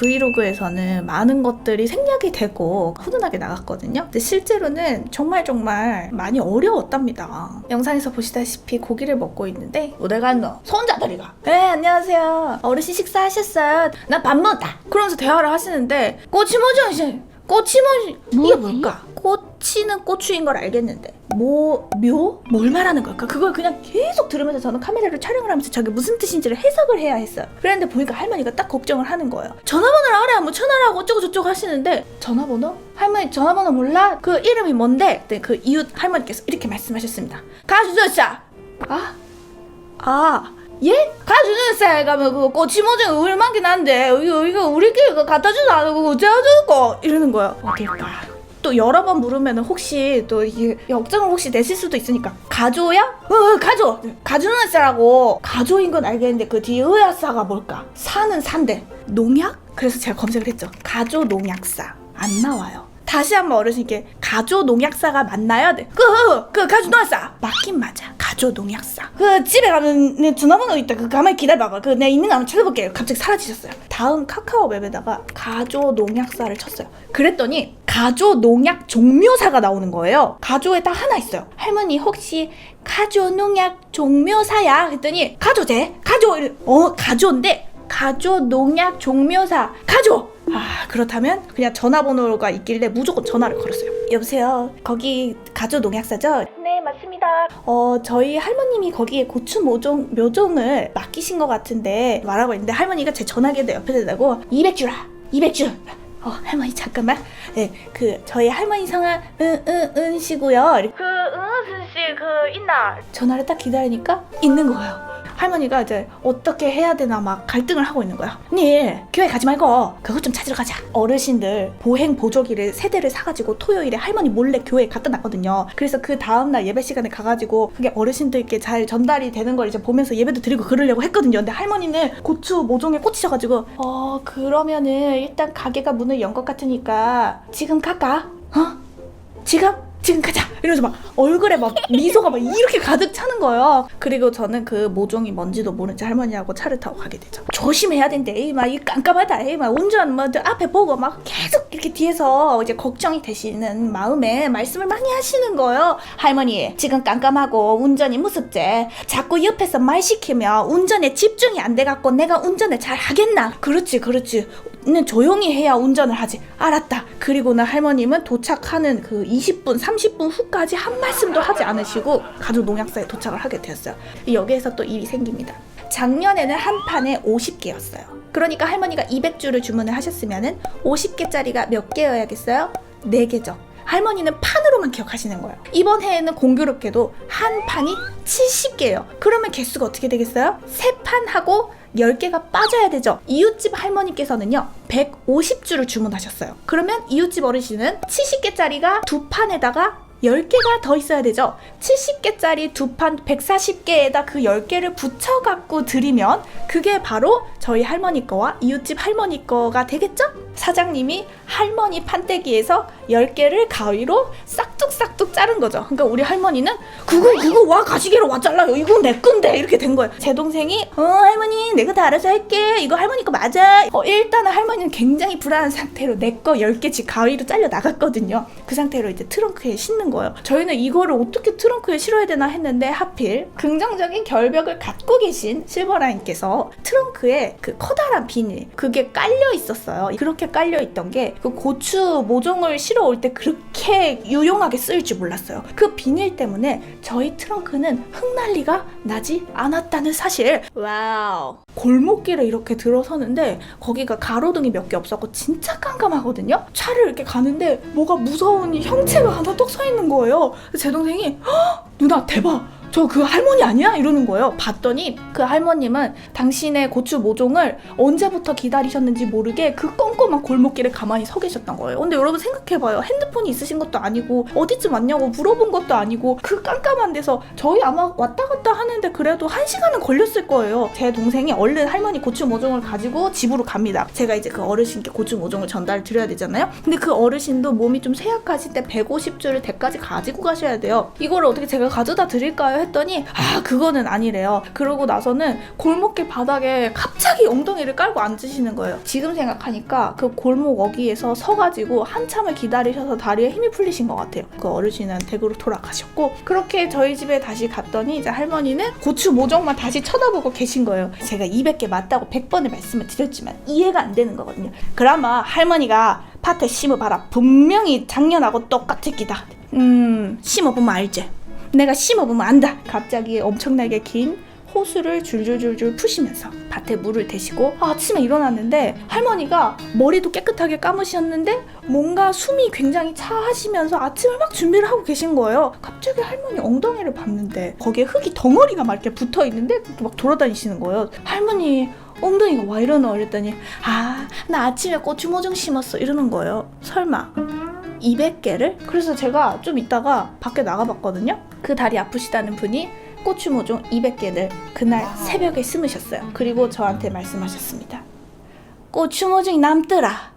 브이로그에서는 많은 것들이 생략이 되고 훈훈하게 나갔거든요. 근데 실제로는 정말 정말 많이 어려웠답니다. 영상에서 보시다시피 고기를 먹고 있는데 갔노? 손자들이가 네 안녕하세요. 어르신 식사하셨어요? 나 밥 먹었다. 그러면서 대화를 하시는데 꼬치모지 씨 꼬치모지 이게 뭘까? 꼬치는 고추인 걸 알겠는데 뭐 묘? 뭘 말하는 걸까? 그걸 그냥 계속 들으면서 저는 카메라로 촬영을 하면서 저게 무슨 뜻인지를 해석을 해야 했어요. 그랬는데 보니까 할머니가 딱 걱정을 하는 거예요. 전화번호를 알아야 뭐 전화라고 어쩌고 저쩌고 하시는데 전화번호? 할머니 전화번호 몰라? 그 이름이 뭔데? 네, 그 이웃 할머니께서 이렇게 말씀하셨습니다. 가수저씨 아? 아 예? 가주는세 가면 그 꼬치모증 울만긴 한데 이거 이거 우리끼리 갖다 주도 않고 어쩌고 이러는 거예요. 어딜까? 또 여러 번 물으면 혹시 또 이게 역정을 혹시 내실 수도 있으니까 가조야? 어, 어 가조 가주는 쎄라고 가조인 건 알겠는데 그 뒤에 의아싸가 뭘까? 사는 산대 농약? 그래서 제가 검색을 했죠. 가조 농약사 안 나와요. 다시 한번 어르신께 가조 농약사가 맞나요? 네. 그, 그 가조 농약사 맞긴 맞아. 가조 농약사. 그 집에 가면 내 전화번호 있다. 그 가만히 기다려봐. 그내 있는 거 한번 찾아볼게요. 갑자기 사라지셨어요. 다음 카카오 맵에다가 가조 농약사를 쳤어요. 그랬더니 가조 농약 종묘사가 나오는 거예요. 가조에 딱 하나 있어요. 할머니 혹시 가조 농약 종묘사야? 했더니 가조제 가조 어 가조인데 가조 농약 종묘사 가조 아 그렇다면 그냥 전화번호가 있길래 무조건 전화를 걸었어요. 여보세요? 거기 가조 농약사죠? 네 맞습니다. 어 저희 할머님이 거기에 고추 모종 묘종을 맡기신 것 같은데 말하고 있는데 할머니가 제 전화기에다 옆에 대고 200주라 200주. 어 할머니 잠깐만. 네그 저희 할머니 성은 은은은 씨고요. 그 은은 씨그 있나? 전화를 딱 기다리니까 있는 거예요 할머니가 이제 어떻게 해야 되나 막 갈등을 하고 있는 거야. 언니 교회 가지 말고 그것 좀 찾으러 가자. 어르신들 보행 보조기를 세 대를 사가지고 토요일에 할머니 몰래 교회에 갖다 놨거든요. 그래서 그 다음날 예배 시간에 가가지고 그게 어르신들께 잘 전달이 되는 걸 이제 보면서 예배도 드리고 그러려고 했거든요. 근데 할머니는 고추 모종에 꽂히셔가지고 어 그러면은 일단 가게가 문을 연 것 같으니까 지금 갈까? 어? 지금? 지금 가자! 이러면서 막 얼굴에 막 미소가 막 이렇게 가득 차는 거예요. 그리고 저는 그 모종이 뭔지도 모르지 할머니하고 차를 타고 가게 되죠. 조심해야 된대. 에이, 막, 이 깜깜하다. 에이, 막, 운전, 뭐, 앞에 보고 막 계속 이렇게 뒤에서 이제 걱정이 되시는 마음에 말씀을 많이 하시는 거예요. 할머니, 지금 깜깜하고 운전이 무섭지. 자꾸 옆에서 말 시키면 운전에 집중이 안 돼갖고 내가 운전을 잘 하겠나? 그렇지, 그렇지. 는 조용히 해야 운전을 하지. 알았다. 그리고는 할머님은 도착하는 그 20분, 30분 후까지 한 말씀도 하지 않으시고 가족 농약사에 도착을 하게 되었어요. 여기에서 또 일이 생깁니다. 작년에는 한 판에 50개였어요. 그러니까 할머니가 200주를 주문을 하셨으면은 50개짜리가 몇 개여야겠어요? 4개죠. 할머니는 판으로만 기억하시는 거예요. 이번 해에는 공교롭게도 한 판이 70개예요. 그러면 개수가 어떻게 되겠어요? 세 판하고 10개가 빠져야 되죠. 이웃집 할머니께서는요, 150주를 주문하셨어요. 그러면 이웃집 어르신은 70개짜리가 두 판에다가 10개가 더 있어야 되죠. 70개짜리 두 판 140개에다 그 10개를 붙여갖고 드리면 그게 바로 저희 할머니 거와 이웃집 할머니 거가 되겠죠? 사장님이 할머니 판때기에서 10개를 가위로 싹둑싹둑 자른 거죠. 그러니까 우리 할머니는 그거 그거 와 가시개로 와 잘라요. 이거 내 건데 이렇게 된 거예요. 제 동생이 어 할머니 내가 다 알아서 할게. 이거 할머니 거 맞아. 어 일단은 할머니는 굉장히 불안한 상태로 내 거 10개씩 가위로 잘려 나갔거든요. 그 상태로 이제 트렁크에 싣는 거예요. 저희는 이거를 어떻게 트렁크에 실어야 되나 했는데 하필 긍정적인 결벽을 갖고 계신 실버라인께서 트렁크에 그 커다란 비닐 그게 깔려 있었어요. 그렇게 깔려 있던 게 그 고추 모종을 실어 올 때 그렇게 유용하게 쓰일 줄 몰랐어요. 그 비닐 때문에 저희 트렁크는 흙난리가 나지 않았다는 사실. 와우. 골목길에 이렇게 들어서는데 거기가 가로등이 몇 개 없었고 진짜 깜깜하거든요. 차를 이렇게 가는데 뭐가 무서운 형체가 하나 떡 서 있는 거예요. 제 동생이 "헉, 누나 대박. 저 그 할머니 아니야? 이러는 거예요. 봤더니 그 할머님은 당신의 고추 모종을 언제부터 기다리셨는지 모르게 그 껌껌한 골목길에 가만히 서 계셨던 거예요. 근데 여러분 생각해봐요. 핸드폰이 있으신 것도 아니고 어디쯤 왔냐고 물어본 것도 아니고 그 깜깜한 데서 저희 아마 왔다 갔다 하는데 그래도 한 시간은 걸렸을 거예요. 제 동생이 얼른 할머니 고추 모종을 가지고 집으로 갑니다. 제가 이제 그 어르신께 고추 모종을 전달 드려야 되잖아요. 근데 그 어르신도 몸이 좀 쇠약하실 때 150주를 대까지 가지고 가셔야 돼요. 이거를 어떻게 제가 가져다 드릴까요? 했더니 아 그거는 아니래요. 그러고 나서는 골목길 바닥에 갑자기 엉덩이를 깔고 앉으시는 거예요. 지금 생각하니까 그 골목 어귀에서 서가지고 한참을 기다리셔서 다리에 힘이 풀리신 것 같아요. 그 어르신은 댁으로 돌아가셨고 그렇게 저희 집에 다시 갔더니 이제 할머니는 고추 모종만 다시 쳐다보고 계신 거예요. 제가 200개 맞다고 100번을 말씀을 드렸지만 이해가 안 되는 거거든요. 그나마 할머니가 밭에 심어봐라. 분명히 작년하고 똑같을 기다. 음, 심어보면 알지. 내가 심어보면 안다. 갑자기 엄청나게 긴 호수를 줄줄줄줄 푸시면서 밭에 물을 대시고 아, 아침에 일어났는데 할머니가 머리도 깨끗하게 감으셨는데 뭔가 숨이 굉장히 차하시면서 아침을 막 준비를 하고 계신 거예요. 갑자기 할머니 엉덩이를 봤는데 거기에 흙이 덩어리가 막 이렇게 붙어 있는데 막 돌아다니시는 거예요. 할머니 엉덩이가 와 이러노 이랬더니 아 나 아침에 고추 모종 심었어 이러는 거예요. 설마 200개를? 그래서 제가 좀 이따가 밖에 나가봤거든요. 그 다리 아프시다는 분이 고추 모종 200개를 그날 새벽에 심으셨어요. 그리고 저한테 말씀하셨습니다. 고추 모종이 남더라.